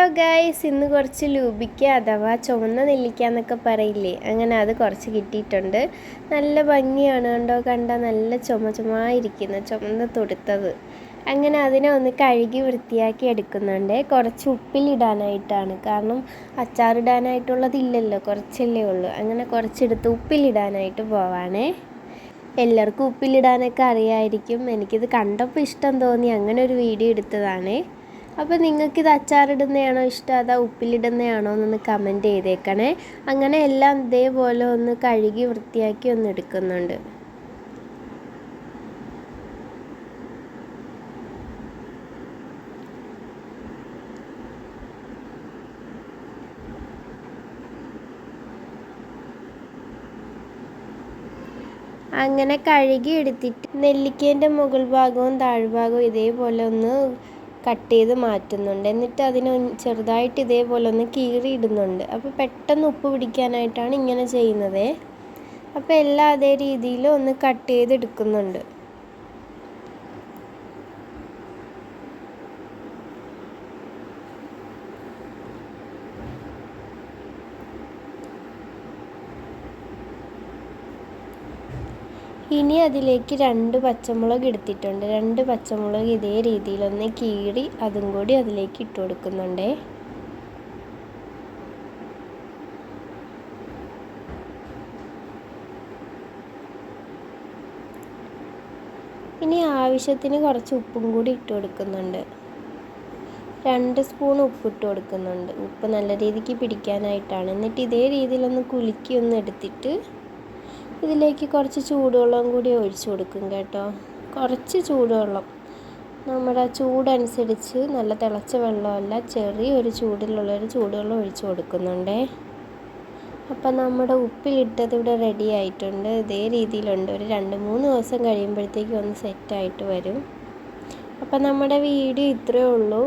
Hello guys ഇന്ന് കുറച്ച് ലൂബിക്ക അഥവാ ചുവന്ന നെല്ലിക്ക എന്നൊക്കെ പറയില്ലേ അങ്ങനെ അത് കുറച്ച് കിട്ടിയിട്ടുണ്ട്. നല്ല ഭംഗിയാണ് കണ്ടോ? കണ്ട നല്ല ചുമ ചുമായിരിക്കുന്ന ചുമന്ന തൊടുത്തത്. അങ്ങനെ അതിനെ ഒന്ന് കഴുകി വൃത്തിയാക്കി എടുക്കുന്നുണ്ട്. കുറച്ച് ഉപ്പിലിടാനായിട്ടാണ്. കാരണം അച്ചാറിടാനായിട്ടുള്ളതില്ലല്ലോ കുറച്ചല്ലേ ഉള്ളൂ. അങ്ങനെ കുറച്ചെടുത്ത് ഉപ്പിലിടാനായിട്ട് പോവാണേ. എല്ലാവർക്കും ഉപ്പിലിടാനൊക്കെ അറിയായിരിക്കും. എനിക്കിത് കണ്ടപ്പോൾ ഇഷ്ടം തോന്നി. അങ്ങനെ ഒരു വീഡിയോ എടുത്തതാണേ. അപ്പോൾ നിങ്ങൾക്കിത് അച്ചാറിടുന്നതാണോ ഇഷ്ടം? അതാ ഉപ്പിലിടുന്നതാണോ എന്നൊന്ന് കമന്റ് ചെയ്തേക്കണേ. അങ്ങനെ എല്ലാം ഇതേപോലെ ഒന്ന് കഴുകി വൃത്തിയാക്കി ഒന്ന് എടുക്കുന്നുണ്ട്. അങ്ങനെ കഴുകി എടുത്തിട്ട് നെല്ലിക്കേന്റെ മുകൾ ഭാഗവും താഴ്ഭാഗവും ഇതേപോലെ ഒന്ന് കട്ട് ചെയ്ത് മാറ്റുന്നുണ്ട്. എന്നിട്ട് അതിന് ചെറുതായിട്ട് ഇതേപോലെ ഒന്ന് കീറിയിടുന്നുണ്ട്. അപ്പോൾ പെട്ടെന്ന് ഉപ്പ് പിടിക്കാനായിട്ടാണ് ഇങ്ങനെ ചെയ്യുന്നത്. അപ്പോൾ എല്ലാം അതേ രീതിയിൽ ഒന്ന് കട്ട് ചെയ്തെടുക്കുന്നുണ്ട് ഇനി അതിലേക്ക് രണ്ട് പച്ചമുളക് എടുത്തിട്ടുണ്ട്. രണ്ട് പച്ചമുളക് ഇതേ രീതിയിലൊന്ന് കീറി അതും കൂടി അതിലേക്ക് ഇട്ട് കൊടുക്കുന്നുണ്ട്. ഇനി ആവശ്യത്തിന് കുറച്ച് ഉപ്പും കൂടി ഇട്ട് കൊടുക്കുന്നുണ്ട്. രണ്ട് സ്പൂൺ ഉപ്പ് ഇട്ട് കൊടുക്കുന്നുണ്ട്. ഉപ്പ് നല്ല രീതിക്ക് പിടിക്കാനായിട്ടാണ്. എന്നിട്ട് ഇതേ രീതിയിലൊന്ന് കുലുക്കി ഒന്ന് എടുത്തിട്ട് ഇതിലേക്ക് കുറച്ച് ചൂടുവെള്ളം കൂടി ഒഴിച്ചു കൊടുക്കും കേട്ടോ. കുറച്ച് ചൂടുവെള്ളം. നമ്മുടെ ചൂടനുസരിച്ച് നല്ല തിളച്ച വെള്ളമല്ല ചെറിയൊരു ചൂടിലുള്ളൊരു ചൂടുവെള്ളം ഒഴിച്ചു കൊടുക്കുന്നുണ്ടേ. അപ്പം നമ്മുടെ ഉപ്പിലിട്ടത് ഇവിടെ റെഡി ആയിട്ടുണ്ട്. ഇതേ രീതിയിലുണ്ട്. ഒരു രണ്ട് മൂന്ന് ദിവസം കഴിയുമ്പോഴത്തേക്കും ഒന്ന് സെറ്റായിട്ട് വരും. അപ്പം നമ്മുടെ വീഡിയോ ഇത്രയേ ഉള്ളൂ.